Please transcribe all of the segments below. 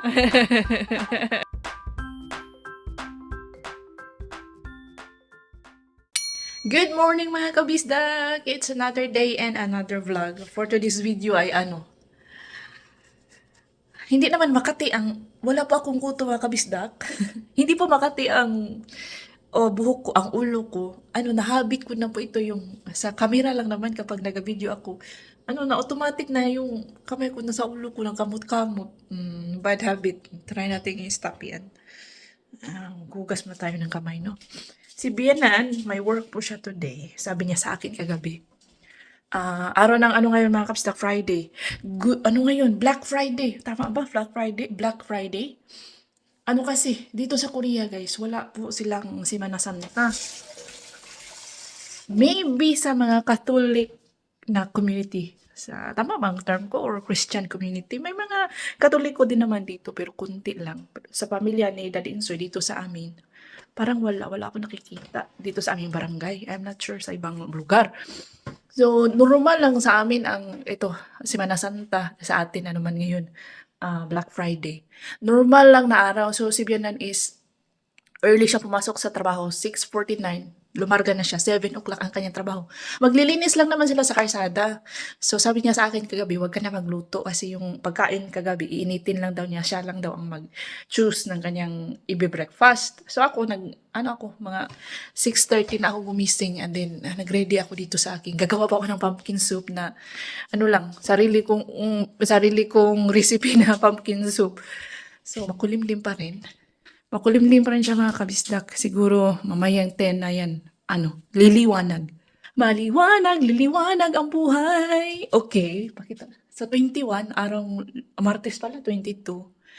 Good morning mga kabisdak! It's another day and another vlog. For today's video ay ano, hindi naman Makati ang, wala pa akong kuto mga kabisdak. hindi po Makati ang o buhok ko, ang ulo ko. Ano, nahabit ko na po ito yung, sa camera lang naman kapag nag-video ako. Ano na, automatic na yung kamay ko na sa ulo ko ng kamot-kamot. Mm, bad habit. Try natin i-stop yan. Ah, gugas na tayo ng kamay, no? Si Bianan, may work po siya today. Sabi niya sa akin kagabi. Ah, araw ng ano ngayon mga kapstak Friday. Good, ano ngayon? Black Friday. Tama ba? Black Friday? Black Friday? Ano kasi, dito sa Korea guys, wala po silang Simana Santa. Maybe sa mga Catholic na community. Sa, tama bang term ko? Or Christian community. May mga Katoliko din naman dito, pero kunti lang. Sa pamilya ni Daddy Insoy, dito sa amin, parang wala, wala ako nakikita dito sa aming barangay. I'm not sure sa ibang lugar. So, normal lang sa amin ang ito, Semana Santa sa atin ano man ngayon, ah, Black Friday. Normal lang na araw. So, si Bianan is early siya pumasok sa trabaho, 6.49. Lumarga na siya, 7 o'clock ang kanyang trabaho. Maglilinis lang naman sila sa karsada. So, sabi niya sa akin kagabi, wag ka na magluto kasi yung pagkain kagabi, iinitin lang daw niya. Siya lang daw ang mag-choose ng kanyang ibe-breakfast. So, ako, nag, ano ako, mga 6.30 na ako gumising and then ah, nag-ready ako dito sa akin. Gagawa pa ako ng pumpkin soup na, ano lang, sarili kong, um, sarili kong recipe na pumpkin soup. So, makulimlim pa rin. Makulimlim pa rin siya mga kabisdak. Siguro mamayang 10 na yan. Ano? Liliwanag. Maliwanag, liliwanag ang buhay. Okay, pakita. Sa 21, araw Martes pala, 22.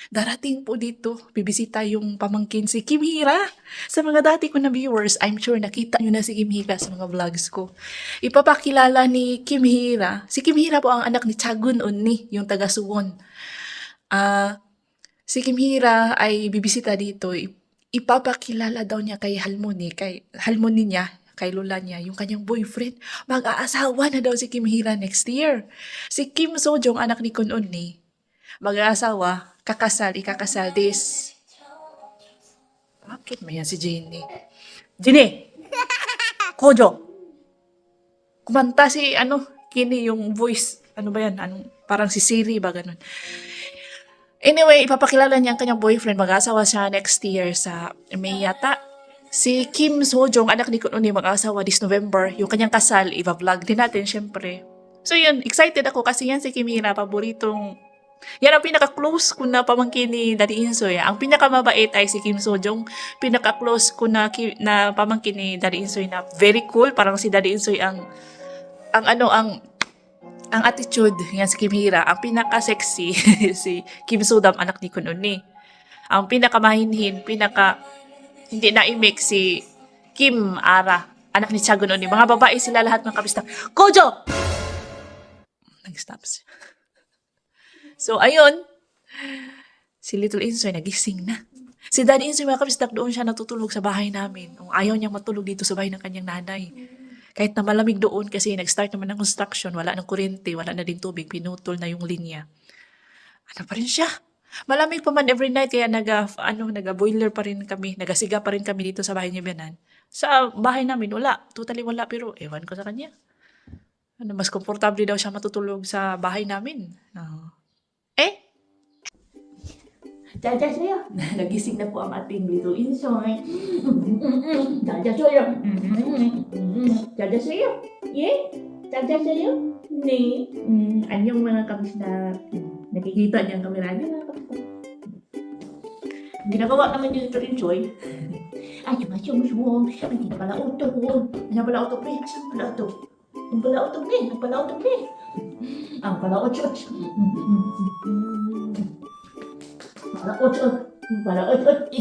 Darating po dito, bibisita yung pamangkin si Kim Hira. Sa mga dati ko na viewers, I'm sure nakita nyo na si Kim Hira sa mga vlogs ko. Ipapakilala ni Kim Hira. Si Kim Hira po ang anak ni Chagun Unni, yung taga Suwon. Ah, Si Kim Hira ay bibisita dito. Ipapakilala daw niya kay Halmoni, kay Halmoni niya, kay lola niya, yung kanyang boyfriend. Mag-aasawa na daw si Kim Hira next year. Si Kim Sojong, anak ni Kun Unni, mag-aasawa, kakasal, ikakasal this. Bakit may yan si Jenny? Jenny! Kojo! Kumanta si, ano, kini yung voice, ano ba yan? Anong, parang si Siri ba ganun? Anyway, ipapakilala niya ang kanyang boyfriend. Mag-asawa siya next year sa May yata. Si Kim Sojong, anak ni Kun Uni, mag-asawa this November. Yung kanyang kasal, iba-vlog din natin, syempre. So yun, excited ako kasi yan si Kim Hira, paboritong... Yan ang pinaka-close ko na pamangkin ni Daddy Insoy. Ang pinakamabait ay si Kim Sojong. Pinaka-close ko na, na pamangkin ni Daddy Insoy na very cool. Parang si Daddy Insoy ang... Ang ano, ang ang attitude yan si Kim Hira, ang pinaka-sexy si Kim Sodam, anak ni Kun Uni. Ang pinaka-mahinhin, pinaka hindi na imik si Kim Ara, anak ni Chagun Uni. Mga babae sila lahat ng kabista. Kojo! Nag-stop siya. So, ayun. Si Little Insoy nagising na. Si Daddy Insoy, mga kabistak, doon siya natutulog sa bahay namin. Ayaw niyang matulog dito sa bahay ng kanyang nanay. Kahit na malamig doon kasi nag-start naman ng construction, wala ng kuryente, wala na din tubig, pinutol na yung linya. Ano pa rin siya? Malamig pa man every night kaya naga ano naga-boiler pa rin kami, nagasiga pa rin kami dito sa bahay niya Bianan. Sa bahay namin wala, totally wala pero ewan ko sa kanya. Ano mas komportable daw siya matutulog sa bahay namin. Ah. Jaja Soyo. Nagising na po ang ating little insoy. Eh. Jaja Soyo. Jaja Soyo. Ye? Jaja Soyo. Ni? Mm, anyong mga kamista. Nakikita niya ang kamera niya mga kamista. Ginagawa naman yung little insoy. Ay, yung mga sumusuwong. Hindi na pala utog. Hindi na pala utog. Eh. Asan pala utog? Eh. Ang pala utog ni. Ang pala utog ni. Ang pala utog. Palaot-ot. Palaot-ot.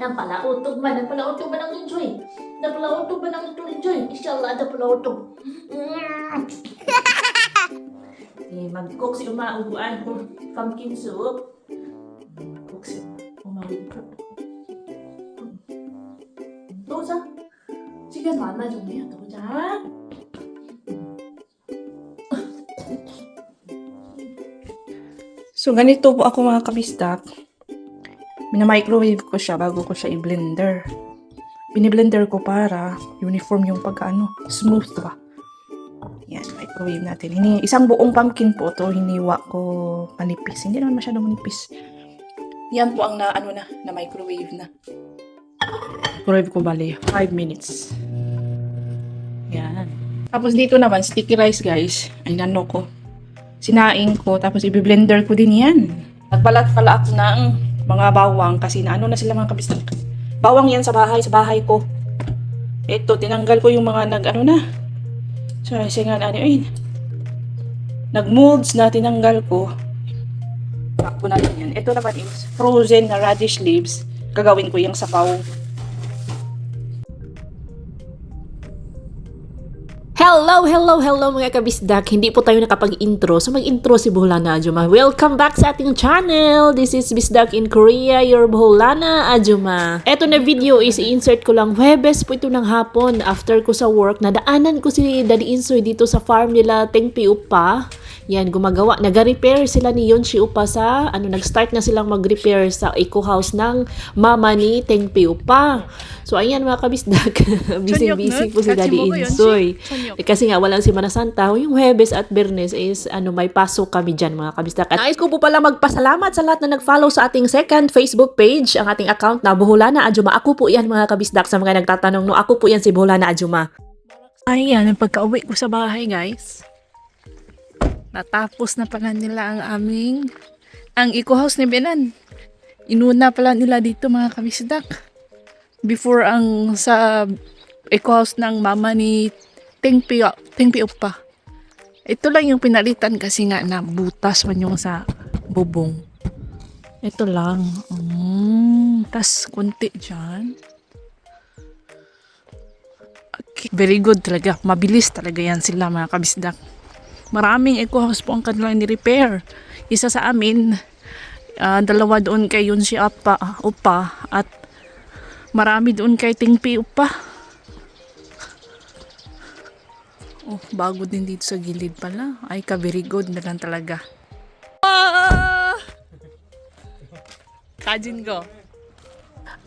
Napalautog man. Napalautog man ang enjoy. Napalautog man ang itong enjoy. Inshallah, napalautog. eh, mag-cook si umauguan ko pumpkin soup. Mag-cook si umauguan. Dosa. Sige, mama, jumbo yan. Dosa. Dosa. So, ganito po ako mga kabisdak. Mina-microwave ko siya bago ko siya i-blender. Biniblender ko para uniform yung pagkaano, smooth ba. Yan, microwave natin. Hini, isang buong pumpkin po to, hiniwa ko manipis. Hindi naman masyadong manipis. Yan po ang na, ano na, na microwave na. Microwave ko bali, 5 minutes. Yan. Tapos dito naman, sticky rice guys. Ay, nano ko. Sinaing ko, tapos i-blender ko din yan. Nagbalat pala ako ng mga bawang kasi na ano na sila mga kabistak. Bawang yan sa bahay, sa bahay ko. Ito, tinanggal ko yung mga nag ano na. So, kasi nga ano yun. Nag-molds na tinanggal ko. Takbo natin yan. Ito naman is frozen na radish leaves. Gagawin ko yung sabaw. Hello, hello, hello mga kabisdak. Hindi po tayo nakapag-intro. So mag-intro si Boholana Ajuma. Welcome back sa ating channel. This is Bisdak in Korea, your Boholana Ajuma. Eto na video is i-insert ko lang Webes po ito ng hapon after ko sa work. Nadaanan ko si Daddy Insoy dito sa farm nila Tengpi Upa. Yan, gumagawa. Nag-repair sila ni Yonshi Upa sa, ano, nag-start na silang mag-repair sa eco house ng mama ni Tengpi Upa. So, ayan mga kabisdak. Busy-busy po si Daddy Insoy. Eh, kasi nga walang Semana Santa, yung Huwebes at Bernes is ano may pasok kami diyan mga kabistak. At nais ko po pala magpasalamat sa lahat na nag-follow sa ating second Facebook page, ang ating account na Buholana Ajuma. Ako po yan mga kabisdak sa mga nagtatanong no, ako po yan si Buholana Ajuma. Ayan, pagka-uwi ko sa bahay, guys. Natapos na pala nila ang aming, ang eco house ni Benan. Inuna pala nila dito mga kabisdak. Before ang sa eco house ng mama ni Tengpi, Tengpi Upa. Ito lang yung pinalitan kasi nga na butas man yung sa bubong. Ito lang. Mm, tas kunti dyan. Okay, Very good talaga. Mabilis talaga yan sila mga kabisdak. Maraming eco house po ang kanilang ni-repair. Isa sa amin, ah, dalawa doon kay Yunsi Apa, Upa at marami doon kay Tingpi Upa. Oh, bago din dito sa gilid pala. Ay ka, very good na lang talaga. Ah! Kajin ko.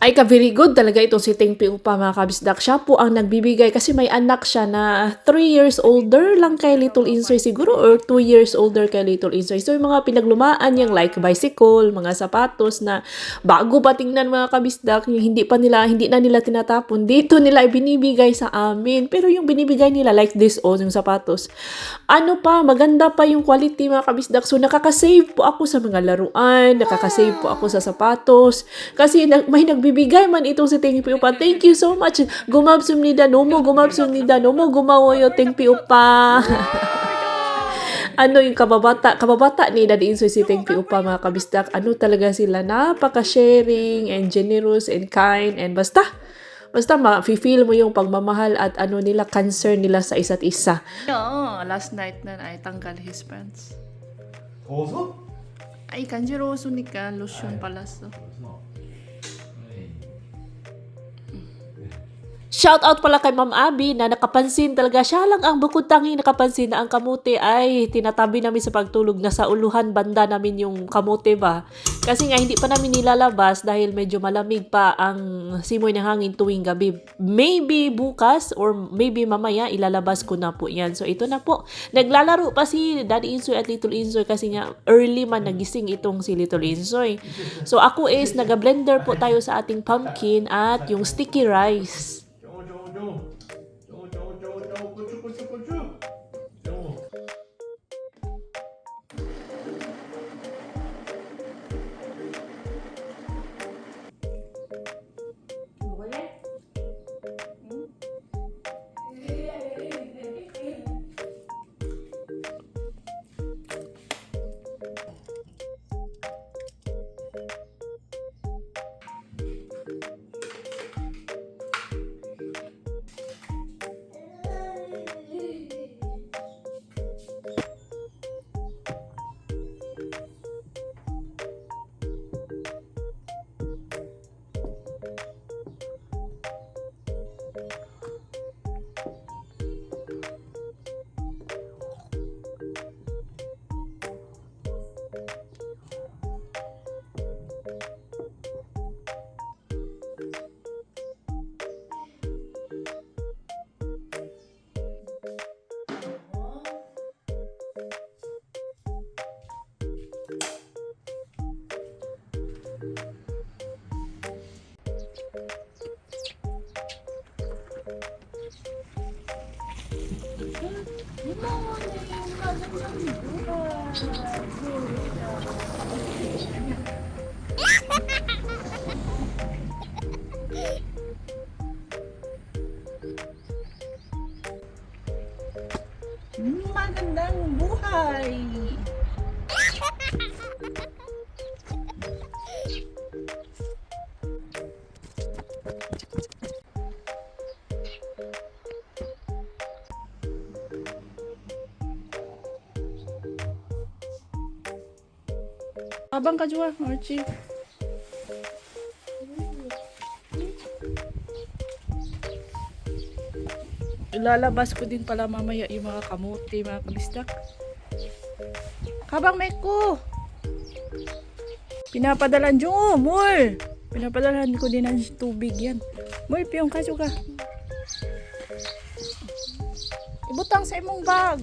Ay ka very good talaga itong si Tengpi Upa mga kabisdak. Siya po ang nagbibigay kasi may anak siya na 3 years older lang kay Little Insoy siguro or 2 years older kay Little Insoy. So yung mga pinaglumaan niyang like bicycle, mga sapatos na bago pa tingnan mga kabisdak, yung hindi pa nila, hindi na nila tinatapon. Dito nila ibinibigay sa amin. Pero yung binibigay nila like this oh, yung sapatos. Ano pa, maganda pa yung quality mga kabisdak. So nakaka-save po ako sa mga laruan, nakaka-save po ako sa sapatos. Kasi may nagbibigay magbibigay man itong si Tengpi Upa. Thank you so much. Gumabsum ni Danomo, gumabsum ni Danomo, gumawa yung Tengpi ano yung kababata, kababata ni Daddy Insoy si Tengpi Upa mga kabistak. Ano talaga sila, napaka-sharing and generous and kind and basta basta ma-feel mo yung pagmamahal at ano nila, cancer nila sa isa't isa. Oo, last night na ay tanggal his pants. Also? Ay, kanjiro ni ka, lotion pala so. Shout out pala kay Ma'am Abby na nakapansin talaga siya lang ang bukod tanging nakapansin na ang kamote ay tinatabi namin sa pagtulog na sa uluhan banda namin yung kamote ba. Kasi nga hindi pa namin nilalabas dahil medyo malamig pa ang simoy ng hangin tuwing gabi. Maybe bukas or maybe mamaya ilalabas ko na po yan. So ito na po. Naglalaro pa si Daddy Insoy at Little Insoy kasi nga early man nagising itong si Little Insoy. So ako is naga-blender po tayo sa ating pumpkin at yung sticky rice. Obrigadão. Magandang buhay! Abang ka Jua, Archie. Ilalabas ko din pala mamaya yung mga kamuti, mga kabistak. Kabang Meko! Pinapadalan dyan, oh, more! Pinapadalan ko din ng tubig yan. More, piyong ka. Ibutang sa imong bag.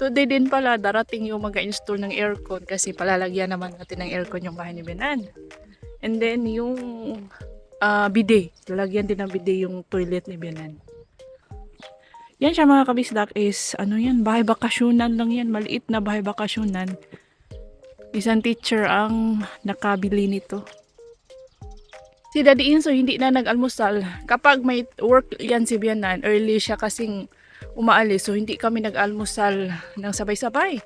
Today din pala, darating yung mag-install ng aircon kasi palalagyan naman natin ng aircon yung bahay ni Benan. And then, yung ah, bidet. Lalagyan din ng bidet yung toilet ni Benan. Yan siya mga kabisdak is, ano yan, bahay bakasyonan lang yan. Maliit na bahay bakasyonan. Isang teacher ang nakabili nito. Si Daddy Inso hindi na nag-almusal. Kapag may work yan si Bianan, early siya kasing umaalis. So, hindi kami nag-almusal ng sabay-sabay.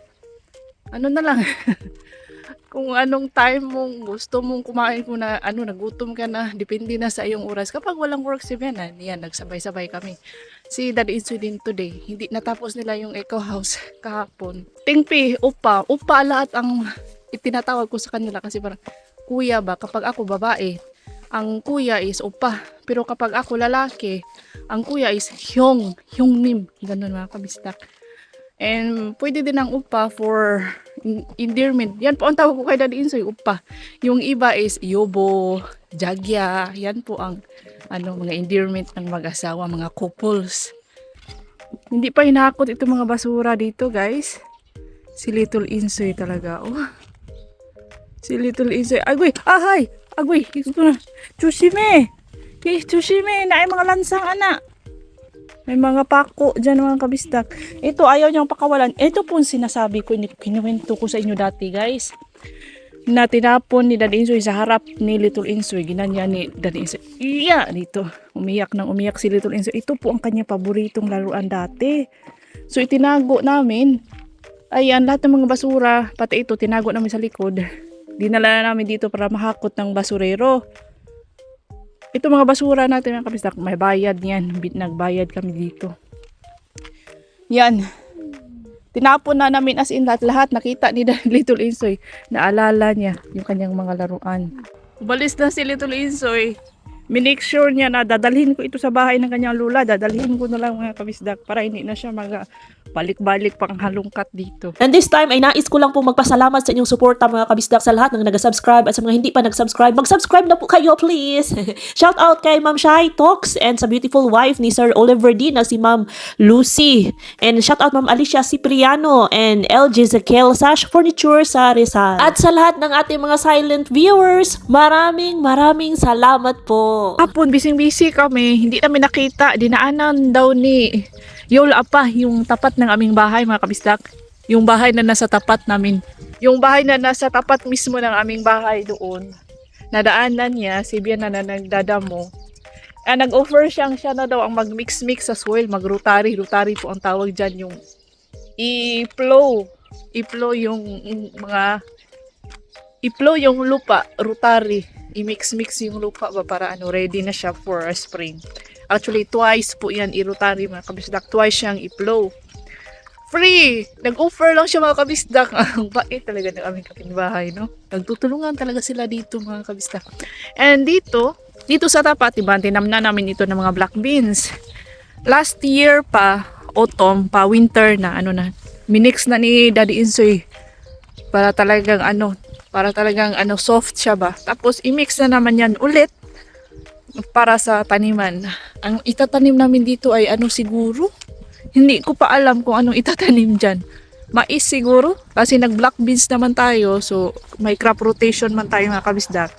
Ano na lang. Kung anong time mong gusto mong kumain kung na ano nagutom ka na depende na sa iyong oras kapag walang work si Benan yan nagsabay-sabay kami si Insu din today hindi natapos nila yung eco house kahapon tingpi upa upa lahat ang itinatawag ko sa kanila kasi parang kuya ba kapag ako babae ang kuya is upa pero kapag ako lalaki ang kuya is hyong hyong nim ganun mga kabistak And pwede din ang upa for en- endearment. Yan po ang tawag ko kay Daddy Insoy, upa. Yung iba is yobo, jagya. Yan po ang ano mga endearment ng mag-asawa, mga couples. Hindi pa hinakot itong mga basura dito, guys. Si Little Insoy talaga. Oh. Si Little Insoy. Agoy! Ahay! Agoy! Okay, Chushime! Na ay mga lansang anak. May mga pako dyan mga kabistak. Ito, ayaw niyang pakawalan. Ito po ang sinasabi ko, kinuwento ko sa inyo dati, guys. Na tinapon ni Daddy Insoy sa harap ni Little Insoy. Ginanya ni Daddy Insoy. Iya! Dito. Umiyak nang umiyak si Little Insoy. Ito po ang kanya paboritong laruan dati. So, itinago namin. Ayan, lahat ng mga basura, pati ito, tinago namin sa likod. Dinala na namin dito para mahakot ng basurero. Ito mga basura natin mga kabistak, may bayad yan. Nagbayad kami dito. Yan. Tinapon na namin as in lahat, lahat nakita ni Little Insoy. Naalala niya yung kanyang mga laruan. Ubalis na si Little Insoy. Minake sure niya na dadalhin ko ito sa bahay ng kanyang lula. Dadalhin ko na lang mga kabisdak para hindi na siya mag balik-balik pang halungkat dito. And this time ay nais ko lang po magpasalamat sa inyong suporta mga kabisdak sa lahat ng nag-subscribe at sa mga hindi pa nag-subscribe. Mag-subscribe na po kayo please. Shout out kay Ma'am Shai Talks and sa beautiful wife ni Sir Oliver D na si Ma'am Lucy. And shout out Ma'am Alicia Cipriano and LG Zekiel Sash Furniture sa Rizal. At sa lahat ng ating mga silent viewers, maraming maraming salamat po. Hapon, bising-busy kami. Hindi namin nakita. Dinaanan daw ni Yola pa yung tapat ng aming bahay, mga kabistak. Yung bahay na nasa tapat namin. Yung bahay na nasa tapat mismo ng aming bahay doon. Nadaanan niya, si Biana na nagdadamo. Ah, nag-offer siyang siya na daw ang mag-mix-mix sa soil, mag-rotary. Rotary po ang tawag dyan yung i-plow. I-plow yung mga i-plow yung lupa, rotary. I-mix-mix yung lupa ba para ano, ready na siya for a spring. Actually, twice po yan i-rotary mga kabisdak. Twice siyang i-plow. Free! Nag-offer lang siya mga kabisdak. Ang bait talaga ng aming kapitbahay, no? Nagtutulungan talaga sila dito mga kabisdak. And dito, dito sa tapat, diba, tinam na namin ito ng mga black beans. Last year pa, autumn pa, winter na, ano na, minix na ni Daddy Insoy para talagang ano, para talagang ano soft siya ba. Tapos i-mix na naman yan ulit para sa taniman. Ang itatanim namin dito ay ano siguro? Hindi ko pa alam kung anong itatanim diyan. Mais siguro kasi nag black beans naman tayo so may crop rotation man tayo mga kabisdak.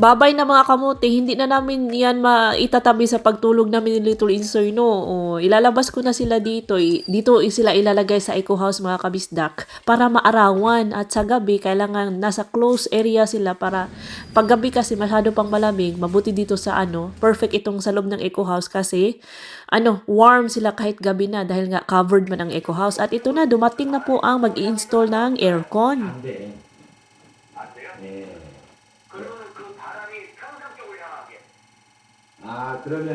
Babay na mga kamote, hindi na namin yan maitatabi sa pagtulog namin ni Little Insoy, no? O, ilalabas ko na sila dito. I- Dito sila ilalagay sa eco house mga kabisdak para maarawan. At sa gabi, kailangan nasa close area sila para paggabi kasi masyado pang malamig, mabuti dito sa ano, perfect itong sa loob ng eco house kasi ano, warm sila kahit gabi na dahil nga covered man ang eco house. At ito na, dumating na po ang mag-install ng aircon. 안 아, 그러면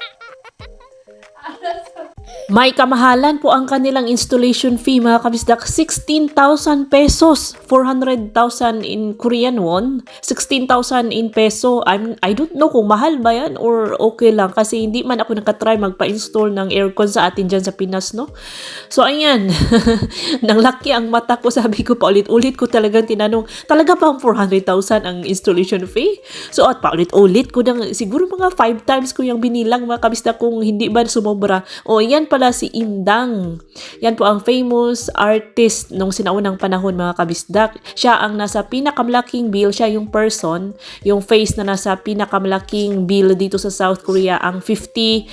May kamahalan po ang kanilang installation fee mga kabisdak, 16,000 pesos, 400,000 in Korean won, 16,000 in peso. I'm, I don't know kung mahal ba yan or okay lang kasi hindi man ako nakatry magpa-install ng aircon sa atin dyan sa Pinas, no? So, ayan, nang laki ang mata ko, sabi ko paulit-ulit ko talagang tinanong, talaga pa ang 400,000 ang installation fee? So, at paulit-ulit ko nang, siguro mga 5 times ko yung binilang mga kabisdak kung hindi ba sumobra. O, yan pala si Indang. Yan po ang famous artist nung sinaunang panahon mga kabisdak. Siya ang nasa pinakamalaking bill, siya yung person, yung face na nasa pinakamalaking bill dito sa South Korea, ang 50,000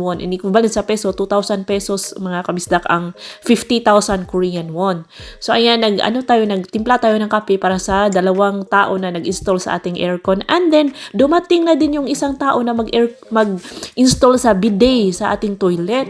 won. In equivalent sa peso, 2,000 pesos mga kabisdak ang 50,000 Korean won. So ayan, nag, ano tayo, nagtimpla tayo ng kape para sa dalawang tao na nag-install sa ating aircon. And then, dumating na din yung isang tao na mag-install sa bidet sa ating toilet.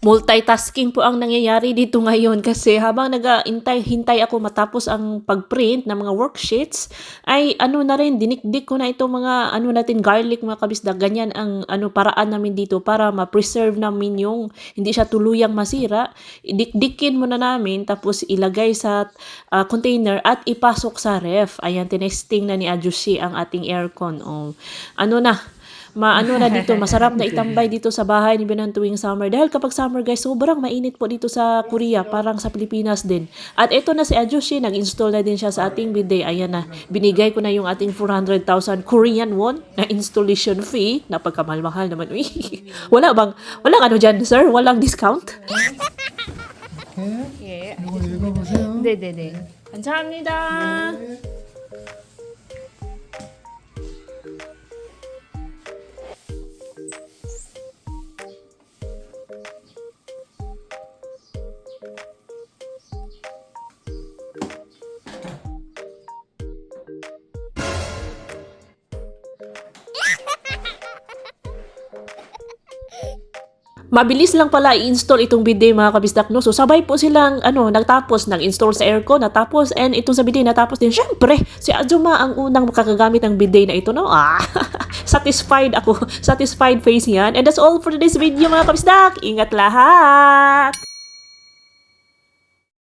Multitasking po ang nangyayari dito ngayon kasi habang nag-hintay hintay ako matapos ang pag-print ng mga worksheets ay ano na rin dinikdik ko na itong mga ano natin garlic mga kabisda. Ganyan ang ano paraan namin dito para ma-preserve namin yung hindi siya tuluyang masira. Idikdikin muna namin tapos ilagay sa ah, container at ipasok sa ref. Ayan tinesting na ni Ajushi ang ating aircon. Oh. Ano na maano na dito, masarap na itambay dito sa bahay ni Binan tuwing summer. Dahil kapag summer guys, sobrang mainit po dito sa Korea, parang sa Pilipinas din. At ito na si Ajushi, nag-install na din siya sa ating bidet. Ayan na, binigay ko na yung ating 400,000 Korean won na installation fee. Napagkamahal-mahal naman. Uy, wala bang, walang ano dyan, sir? Walang discount? 예. 이거 읽어보세요. 네네네. 감사합니다. Mabilis lang pala i-install itong bidet mga kabisdak no. So sabay po silang ano nagtapos nag-install sa aircon natapos and itong sa bidet natapos din. Syempre, si Azuma ang unang makakagamit ng bidet na ito no. Ah, satisfied ako. Satisfied face yan. And that's all for today's video mga kabisdak. Ingat lahat.